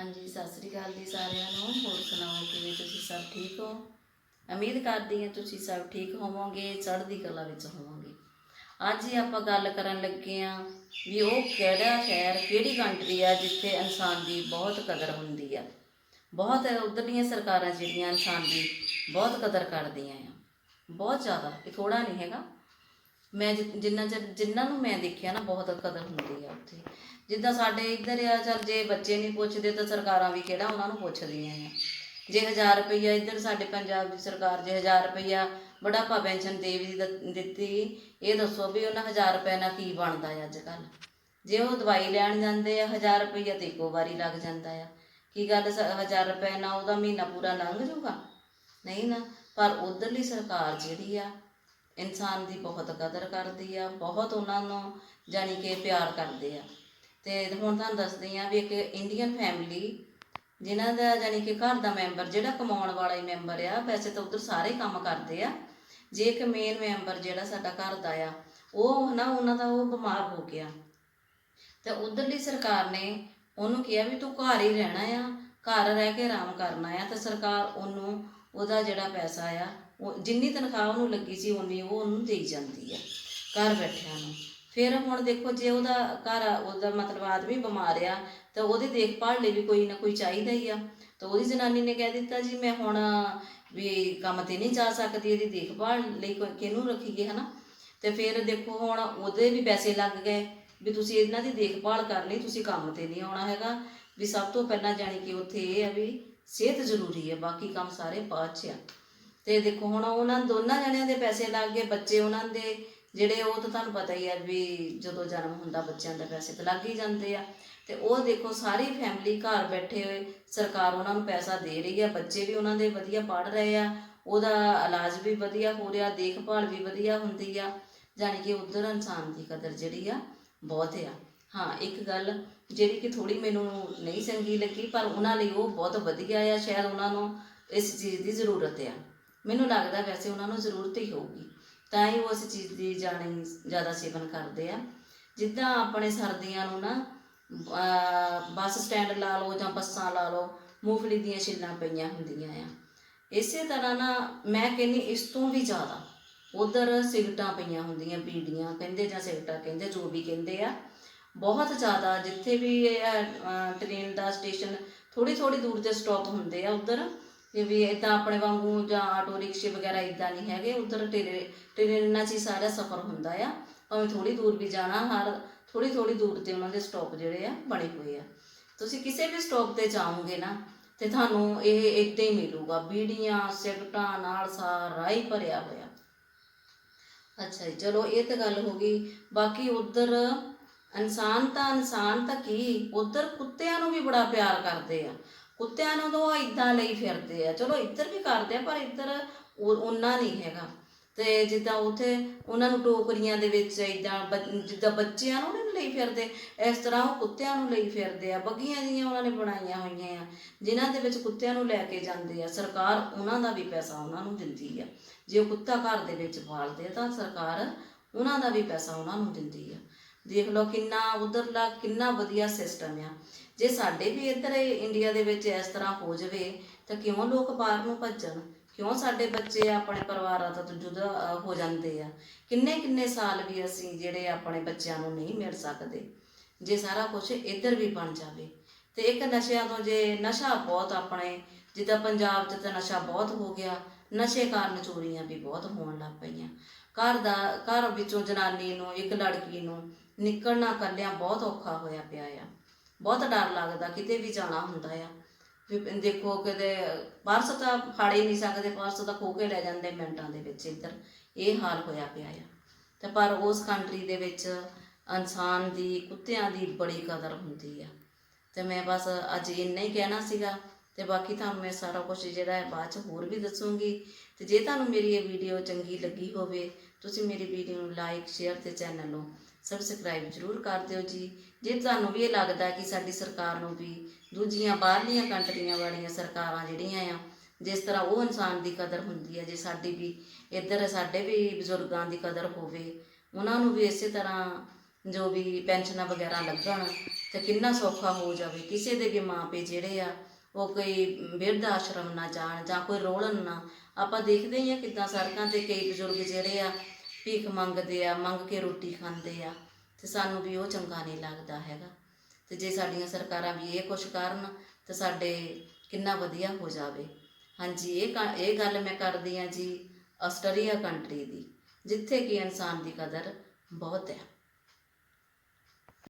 ਹਾਂਜੀ, ਸਤਿ ਸ੍ਰੀ ਅਕਾਲ ਜੀ ਸਾਰਿਆਂ ਨੂੰ। ਹੋਰ ਸੁਣਾਓ, ਕਿਵੇਂ ਤੁਸੀਂ ਸਭ ਠੀਕ ਹੋ? ਉਮੀਦ ਕਰਦੀ ਹਾਂ ਤੁਸੀਂ ਸਭ ਠੀਕ ਹੋਵੋਗੇ, ਚੜ੍ਹਦੀ ਕਲਾ ਵਿੱਚ ਹੋਵੋਗੇ। ਅੱਜ ਹੀ ਆਪਾਂ ਗੱਲ ਕਰਨ ਲੱਗੇ ਆ ਵੀ ਉਹ ਕਿਹੜਾ ਸ਼ਹਿਰ, ਕਿਹੜੀ ਕੰਟਰੀ ਆ ਜਿੱਥੇ ਇਨਸਾਨ ਦੀ ਬਹੁਤ ਕਦਰ ਹੁੰਦੀ ਆ। ਬਹੁਤ ਉਧਰਲੀਆਂ ਸਰਕਾਰਾਂ ਜਿਹੜੀਆਂ ਇਨਸਾਨ ਦੀ ਬਹੁਤ ਕਦਰ ਕਰਦੀਆਂ ਆ। ਬਹੁਤ ਜ਼ਿਆਦਾ, ਇਹ ਥੋੜਾ ਨਹੀਂ ਹੈਗਾ। ਮੈਂ ਜਿ- ਜਿੰਨਾ ਚਿਰ, ਜਿੰਨਾਂ ਨੂੰ ਮੈਂ ਦੇਖਿਆ ਨਾ, ਬਹੁਤ ਕਦਰ ਹੁੰਦੀ ਆ ਉੱਥੇ। ਜਿੱਦਾਂ ਸਾਡੇ ਇੱਧਰ ਆ, ਚੱਲ ਜੇ ਬੱਚੇ ਨਹੀਂ ਪੁੱਛਦੇ ਤਾਂ ਸਰਕਾਰਾਂ ਵੀ ਕਿਹੜਾ ਉਹਨਾਂ ਨੂੰ ਪੁੱਛਦੀਆਂ ਆ। ਜੇ 1000 ਰੁਪਈਆ ਇੱਧਰ ਸਾਡੇ ਪੰਜਾਬ ਦੀ ਸਰਕਾਰ, ਜੇ 1000 ਰੁਪਈਆ ਬੁਢਾਪਾ ਪੈਨਸ਼ਨ ਦੇ ਵੀ ਦ- ਦਿੱਤੀ, ਇਹ ਦੱਸੋ ਵੀ ਉਹਨਾਂ 1000 ਰੁਪਏ ਨਾਲ ਕੀ ਬਣਦਾ ਹੈ ਅੱਜ ਕੱਲ ਜੇ ਉਹ ਦਵਾਈ ਲੈਣ ਜਾਂਦੇ ਆ 1000 ਰੁਪਈਆ ਤੇ ਇੱਕੋ ਵਾਰੀ ਲੱਗ ਜਾਂਦਾ ਆ। ਕੀ ਗੱਲ 1000 ਰੁਪਏ ਨਾਲ ਉਹਦਾ ਮਹੀਨਾ ਪੂਰਾ ਲੰਘ ਜਾਊਗਾ? ਨਹੀਂ ਨਾ, ਪਰ ਉਧਰਲੀ ਸਰਕਾਰ ਜਿਹੜੀ ਆ ਇਨਸਾਨ ਦੀ ਬਹੁਤ ਕਦਰ ਕਰਦੀ ਆ, ਬਹੁਤ ਉਹਨਾਂ ਨੂੰ ਜਾਣੀ ਕਿ ਪਿਆਰ ਕਰਦੇ ਆ। ਤੇ ਹੁਣ ਤੁਹਾਨੂੰ ਦੱਸਦੀ ਆ ਵੀ ਇੱਕ ਇੰਡੀਅਨ ਫੈਮਿਲੀ ਜਿਨ੍ਹਾਂ ਦਾ ਜਾਣੀ ਕਿ ਘਰ ਦਾ ਮੈਂਬਰ ਜਿਹੜਾ ਕਮਾਉਣ ਵਾਲਾ ਹੀ ਮੈਂਬਰ ਆ, ਵੈਸੇ ਤਾਂ ਉਧਰ ਸਾਰੇ ਕੰਮ ਕਰਦੇ ਆ। ਜੇ ਇੱਕ ਮੇਨ ਮੈਂਬਰ ਜਿਹੜਾ ਸਾਡਾ ਘਰ ਦਾ ਆ, ਉਹ ਹਨਾ ਉਹਨਾਂ ਦਾ ਉਹ ਬਿਮਾਰ ਹੋ ਗਿਆ। ਤੇ ਉਧਰਲੀ ਸਰਕਾਰ ਨੇ ਉਹਨੂੰ ਕਿਹਾ ਵੀ ਤੂੰ ਘਰ ਹੀ ਰਹਿਣਾ ਆ, ਘਰ ਰਹਿ ਕੇ ਆਰਾਮ ਕਰਨਾ ਆ ਤੇ ਸਰਕਾਰ ਉਹਨੂੰ ਉਹਦਾ ਜਿਹੜਾ ਪੈਸਾ ਆ ਉਹ ਜਿੰਨੀ ਤਨਖਾਹ ਉਹਨੂੰ ਲੱਗੀ ਸੀ ਉਨੀ ਉਹ ਉਹਨੂੰ ਦੇਈ ਜਾਂਦੀ ਆ ਘਰ ਬੈਠਿਆਂ ਨੂੰ। ਫਿਰ ਹੁਣ ਦੇਖੋ, ਜੇ ਉਹਦਾ ਘਰ ਉਹਦਾ ਮਤਲਬ ਆਦਮੀ ਬਿਮਾਰ ਆ, ਤਾਂ ਉਹਦੀ ਦੇਖਭਾਲ ਲਈ ਵੀ ਕੋਈ ਨਾ ਕੋਈ ਚਾਹੀਦਾ ਹੀ ਆ। ਤਾਂ ਉਹਦੀ ਜਨਾਨੀ ਨੇ ਕਹਿ ਦਿੱਤਾ ਜੀ, ਮੈਂ ਹੁਣ ਵੀ ਕੰਮ ਤੇ ਨਹੀਂ ਜਾ ਸਕਦੀ, ਇਹਦੀ ਦੇਖਭਾਲ ਲਈ ਕੋਈ ਕਿਹਨੂੰ ਰੱਖੀਏ, ਹਨਾ? ਤੇ ਫਿਰ ਦੇਖੋ, ਹੁਣ ਉਹਦੇ ਵੀ ਪੈਸੇ ਲੱਗ ਗਏ ਵੀ ਤੁਸੀਂ ਇਹਨਾਂ ਦੀ ਦੇਖਭਾਲ ਕਰਨੀ ਤੁਸੀਂ ਕੰਮ ਤੇ ਨਹੀਂ ਆਉਣਾ ਹੈਗਾ। ਵੀ ਸਭ ਤੋਂ ਪਹਿਲਾਂ ਜਾਣੀ ਕਿ ਉੱਥੇ ਇਹ ਆ ਵੀ ਸਿਹਤ ਜ਼ਰੂਰੀ ਹੈ ਬਾਕੀ ਕੰਮ ਸਾਰੇ ਬਾਅਦ 'ਚ ਆ। ਤੇ ਦੇਖੋ ਹੁਣ ਉਹਨਾਂ ਦੋਨਾਂ ਜਣਿਆਂ ਦੇ ਪੈਸੇ ਲੱਗ ਗਏ ਬੱਚੇ ਉਹਨਾਂ ਦੇ, ਜਿਹੜੇ ਉਹ ਤਾਂ ਤੁਹਾਨੂੰ ਪਤਾ ਹੀ ਆ ਵੀ ਜਦੋਂ ਜਨਮ ਹੁੰਦਾ ਬੱਚਿਆਂ ਦੇ ਪੈਸੇ ਤਾਂ ਲੱਗ ਹੀ ਜਾਂਦੇ ਆ। ਤੇ ਉਹ ਦੇਖੋ ਸਾਰੀ ਫੈਮਿਲੀ ਘਰ ਬੈਠੇ ਹੋਏ, ਸਰਕਾਰ ਉਹਨਾਂ ਨੂੰ ਪੈਸਾ ਦੇ ਰਹੀ ਆ, ਬੱਚੇ ਵੀ ਉਹਨਾਂ ਦੇ ਵਧੀਆ ਪੜ੍ਹ ਰਹੇ ਆ, ਉਹਦਾ ਇਲਾਜ ਵੀ ਵਧੀਆ ਹੋ ਰਿਹਾ, ਦੇਖਭਾਲ ਵੀ ਵਧੀਆ ਹੁੰਦੀ ਆ, ਜਾਣੀ ਕਿ ਉਧਰ ਇਨਸਾਨ ਦੀ ਕਦਰ ਜਿਹੜੀ ਆ ਬਹੁਤ ਆ। ਹਾਂ, ਇੱਕ ਗੱਲ ਜਿਹੜੀ ਕਿ ਥੋੜੀ ਮੈਨੂੰ ਨਹੀਂ ਚੰਗੀ ਲੱਗੀ, ਪਰ ਉਹਨਾਂ ਲਈ ਉਹ ਬਹੁਤ ਵਧੀਆ ਆ, ਸ਼ਾਇਦ ਉਹਨਾਂ ਨੂੰ ਇਸ ਚੀਜ਼ ਦੀ ਜ਼ਰੂਰਤ ਆ। ਮੈਨੂੰ ਲੱਗਦਾ ਵੈਸੇ ਉਹਨਾਂ ਨੂੰ ਜ਼ਰੂਰਤ ਹੀ ਹੋਊਗੀ। ਤਾਂ ਹੀ ਉਹ ਉਸ ਚੀਜ਼ ਦੀ ਜਾਣੀ ਜ਼ਿਆਦਾ ਸੇਵਨ ਕਰਦੇ ਆ। ਜਿੱਦਾਂ ਆਪਣੇ ਸਰਦੀਆਂ ਨੂੰ ਨਾ ਬੱਸ ਸਟੈਂਡ ਲਾ ਲਓ ਜਾਂ ਬੱਸਾਂ ਲਾ ਲਓ, ਮੂੰਗਫਲੀ ਦੀਆਂ ਛਿੱਲਾਂ ਪਈਆਂ ਹੁੰਦੀਆਂ ਆ। ਇਸੇ ਤਰ੍ਹਾਂ ਨਾ ਮੈਂ ਕਹਿੰਦੀ ਇਸ ਤੋਂ ਵੀ ਜ਼ਿਆਦਾ ਉਧਰ ਸਿਗਟਾਂ ਪਈਆਂ ਹੁੰਦੀਆਂ ਬੀੜੀਆਂ ਕਹਿੰਦੇ ਜਾਂ ਸਿਗਟਾਂ ਕਹਿੰਦੇ, ਜੋ ਵੀ ਕਹਿੰਦੇ ਆ, ਬਹੁਤ ਜ਼ਿਆਦਾ ਜਿੱਥੇ ਵੀ ਟ੍ਰੇਨ ਦਾ ਸਟੇਸ਼ਨ ਥੋੜੀ ਥੋੜੀ ਦੂਰ ਤੇ ਸਟਾਪ ਹੁੰਦੇ ਆ ਉਧਰ। ਵੀ ਇਦਾਂ ਆਪਣੇ ਵਾਂਗੂ ਜਾਂ ਆਟੋ ਰਿਕਸ਼ੇ ਵਗੈਰਾ ਇਦਾਂ ਨਹੀਂ ਹੈਗੇ, ਉਧਰ ਟ੍ਰੇਨਾਂ 'ਚ ਹੀ ਸਾਰਾ ਸਫ਼ਰ ਹੁੰਦਾ ਆ। ਭਾਵੇਂ ਥੋੜੀ ਦੂਰ ਵੀ ਜਾਣਾ, ਹਰ ਥੋੜੀ ਥੋੜੀ ਦੂਰ ਤੇ ਉਹਨਾਂ ਦੇ ਸਟਾਪ ਜਿਹੜੇ ਆ, ਬਣੇ ਹੋਏ ਆ। ਤੁਸੀਂ ਕਿਸੇ ਵੀ ਸਟਾਪ ਤੇ ਜਾਓਗੇ ਨਾ, ਤੇ ਤੁਹਾਨੂੰ ਇਹ ਇੱਦਾਂ ਹੀ ਮਿਲੂਗਾ, ਬੀੜੀਆਂ ਸਿਗਟਾਂ ਨਾਲ ਸਾਰਾ ਹੀ ਭਰਿਆ ਹੋਇਆ। ਅੱਛਾ ਜੀ, ਚਲੋ ਇਹ ਤਾਂ ਗੱਲ ਹੋ ਗਈ। ਬਾਕੀ ਉਧਰ ਇਨਸਾਨ ਤਾਂ ਇਨਸਾਨ ਤਾਂ ਕੀ, ਉਧਰ ਕੁੱਤਿਆਂ ਨੂੰ ਵੀ ਬੜਾ ਪਿਆਰ ਕਰਦੇ ਆ। ਕੁੱਤਿਆਂ ਨੂੰ ਤਾਂ ਉਹ ਇਦਾਂ ਲਈ ਫਿਰਦੇ ਆ। ਚਲੋ ਇੱਧਰ ਵੀ ਕਰਦੇ ਆ, ਪਰ ਇੱਧਰ ਉਹਨਾਂ ਨਹੀਂ ਹੈਗਾ। ਤੇ ਜਿੱਦਾਂ ਉਥੇ ਉਹਨਾਂ ਨੂੰ ਟੋਕਰੀਆਂ ਦੇ ਵਿੱਚ ਇਦਾਂ ਜਿੱਦਾਂ ਬੱਚਿਆਂ ਨੂੰ ਨਹੀਂ ਲਈ ਫਿਰਦੇ, ਇਸ ਤਰ੍ਹਾਂ ਉਹ ਕੁੱਤਿਆਂ ਨੂੰ ਲਈ ਫਿਰਦੇ ਆ। ਬੱਗੀਆਂ ਜੀਆਂ ਉਹਨਾਂ ਨੇ ਬਣਾਈਆਂ ਹੋਈਆਂ ਆ, ਜਿਨ੍ਹਾਂ ਦੇ ਵਿੱਚ ਕੁੱਤਿਆਂ ਨੂੰ ਲੈ ਕੇ ਜਾਂਦੇ ਆ। ਸਰਕਾਰ ਉਹਨਾਂ ਦਾ ਵੀ ਪੈਸਾ ਉਹਨਾਂ ਨੂੰ ਦਿੰਦੀ ਆ। ਜੇ ਉਹ ਕੁੱਤਾ ਘਰ ਦੇ ਵਿੱਚ ਪਾਲਦੇ ਆ, ਤਾਂ ਸਰਕਾਰ ਉਹਨਾਂ ਦਾ ਵੀ ਪੈਸਾ ਉਹਨਾਂ ਨੂੰ ਦਿੰਦੀ ਆ। ਦੇਖ ਲਓ ਕਿੰਨਾ ਉਧਰਲਾ, ਕਿੰਨਾ ਵਧੀਆ ਸਿਸਟਮ ਆ। ਜੇ ਸਾਡੇ ਵੀ ਇੱਧਰ ਇੰਡੀਆ ਦੇ ਵਿੱਚ ਇਸ ਤਰ੍ਹਾਂ ਹੋ ਜਾਵੇ, ਤਾਂ ਕਿਉਂ ਲੋਕ ਬਾਹਰ ਨੂੰ ਭੱਜਣ? ਕਿਉਂ ਸਾਡੇ ਬੱਚੇ ਆਪਣੇ ਪਰਿਵਾਰਾਂ ਤੋਂ ਜੁਦਾ ਹੋ ਜਾਂਦੇ ਆ? ਕਿੰਨੇ ਕਿੰਨੇ ਸਾਲ ਵੀ ਅਸੀਂ ਜਿਹੜੇ ਆਪਣੇ ਬੱਚਿਆਂ ਨੂੰ ਨਹੀਂ ਮਿਲ ਸਕਦੇ? ਜੇ ਸਾਰਾ ਕੁਝ ਇੱਧਰ ਵੀ ਬਣ ਜਾਵੇ। ਤੇ ਇੱਕ ਨਸ਼ਿਆਂ ਤੋਂ ਜੇ ਨਸ਼ਾ ਬਹੁਤ ਆਪਣੇ, ਜਿੱਦਾਂ ਪੰਜਾਬ 'ਚ ਤਾਂ ਨਸ਼ਾ ਬਹੁਤ ਹੋ ਗਿਆ, ਨਸ਼ੇ ਕਾਰਨ ਚੋਰੀਆਂ ਵੀ ਬਹੁਤ ਹੋਣ ਲੱਗ ਪਈਆਂ। ਘਰ ਦਾ, ਘਰ ਵਿੱਚੋਂ ਜਨਾਨੀ ਨੂੰ, ਇੱਕ ਲੜਕੀ ਨੂੰ ਨਿਕਲਣਾ, ਕੱਲਿਆਂ ਬਹੁਤ ਔਖਾ ਹੋਇਆ ਪਿਆ ਆ। ਬਹੁਤ ਡਰ ਲੱਗਦਾ, ਕਿਤੇ ਵੀ ਜਾਣਾ ਹੁੰਦਾ ਆ। ਦੇਖੋ ਕਿਤੇ, ਪਰਸ ਤਾਂ ਫੜ ਹੀ ਨਹੀਂ ਸਕਦੇ, ਪਰਸ ਤਾਂ ਖੋ ਕੇ ਲੈ ਜਾਂਦੇ ਮਿੰਟਾਂ ਦੇ ਵਿੱਚ ਇੱਧਰ। ਇਹ ਹਾਲ ਹੋਇਆ ਪਿਆ ਆ। ਤੇ ਪਰ ਉਸ ਕੰਟਰੀ ਦੇ ਵਿੱਚ ਇਨਸਾਨ ਦੀ, ਕੁੱਤਿਆਂ ਦੀ ਬੜੀ ਕਦਰ ਹੁੰਦੀ ਆ। ਤੇ ਮੈਂ ਬਸ ਅੱਜ ਇੰਨਾ ਹੀ ਕਹਿਣਾ ਸੀਗਾ, ਤੇ ਬਾਕੀ ਤੁਹਾਨੂੰ ਮੈਂ ਸਾਰਾ ਕੁਝ ਜਿਹੜਾ ਹੈ ਬਾਅਦ ਚ ਹੋਰ ਵੀ ਦੱਸੂਗੀ। ਤੇ ਜੇ ਤੁਹਾਨੂੰ ਮੇਰੀ ਇਹ ਵੀਡੀਓ ਚੰਗੀ ਲੱਗੀ ਹੋਵੇ, ਤੁਸੀਂ ਮੇਰੀ ਵੀਡੀਓ ਨੂੰ ਲਾਈਕ ਸ਼ੇਅਰ ਤੇ ਚੈਨਲ ਨੂੰ ਸਬਸਕ੍ਰਾਈਬ ਜ਼ਰੂਰ ਕਰ ਦਿਓ ਜੀ। ਜੇ ਤੁਹਾਨੂੰ ਵੀ ਇਹ ਲੱਗਦਾ ਕਿ ਸਾਡੀ ਸਰਕਾਰ ਨੂੰ ਵੀ ਦੂਜੀਆਂ ਬਾਹਰਲੀਆਂ ਕੰਟਰੀਆਂ ਵਾਲੀਆਂ ਸਰਕਾਰਾਂ ਜਿਹੜੀਆਂ ਆ, ਜਿਸ ਤਰ੍ਹਾਂ ਉਹ ਇਨਸਾਨ ਦੀ ਕਦਰ ਹੁੰਦੀ ਹੈ ਜੇ ਸਾਡੀ ਵੀ ਇੱਧਰ ਸਾਡੇ ਵੀ ਬਜ਼ੁਰਗਾਂ ਦੀ ਕਦਰ ਹੋਵੇ, ਉਹਨਾਂ ਨੂੰ ਵੀ ਇਸੇ ਤਰ੍ਹਾਂ ਜੋ ਵੀ ਪੈਨਸ਼ਨਾਂ ਵਗੈਰਾ ਲੱਗਣ ਤੇ ਕਿੰਨਾ ਸੌਖਾ ਹੋ ਜਾਵੇ, ਕਿਸੇ ਦੇ ਵੀ ਮਾਪੇ ਜਿਹੜੇ ਆ, ਉਹ ਕੋਈ ਬਿਰਧ ਆਸ਼ਰਮ ਨਾ ਜਾਣ ਜਾਂ ਕੋਈ ਰੋਲਣ ਨਾ। ਆਪਾਂ ਦੇਖਦੇ ਹੀ ਆ ਕਿਦਾਂ ਸੜਕਾਂ ਤੇ ਕਈ ਬਜ਼ੁਰਗ ਜਿਹੜੇ ਆ ਭੀਖ ਮੰਗਦੇ ਆ, ਮੰਗ ਕੇ ਰੋਟੀ ਖਾਂਦੇ ਆ, ਤੇ ਸਾਨੂੰ ਵੀ ਉਹ ਚੰਗਾ ਨਹੀਂ ਲੱਗਦਾ ਹੈਗਾ। ਤੇ ਜੇ ਸਾਡੀਆਂ ਸਰਕਾਰਾਂ ਵੀ ਇਹ ਕੁਛ ਕਰਨ, ਤੇ ਸਾਡੇ ਕਿੰਨਾ ਵਧੀਆ ਹੋ ਜਾਵੇ। ਹਾਂਜੀ, ਇਹ ਕ- ਇਹ ਗੱਲ ਮੈਂ ਕਰਦੀ ਆ ਜੀ ਆਸਟਰੀਆ ਕੰਟਰੀ ਦੀ, ਜਿੱਥੇ ਕਿ ਇਨਸਾਨ ਦੀ ਕਦਰ ਬਹੁਤ ਹੈ।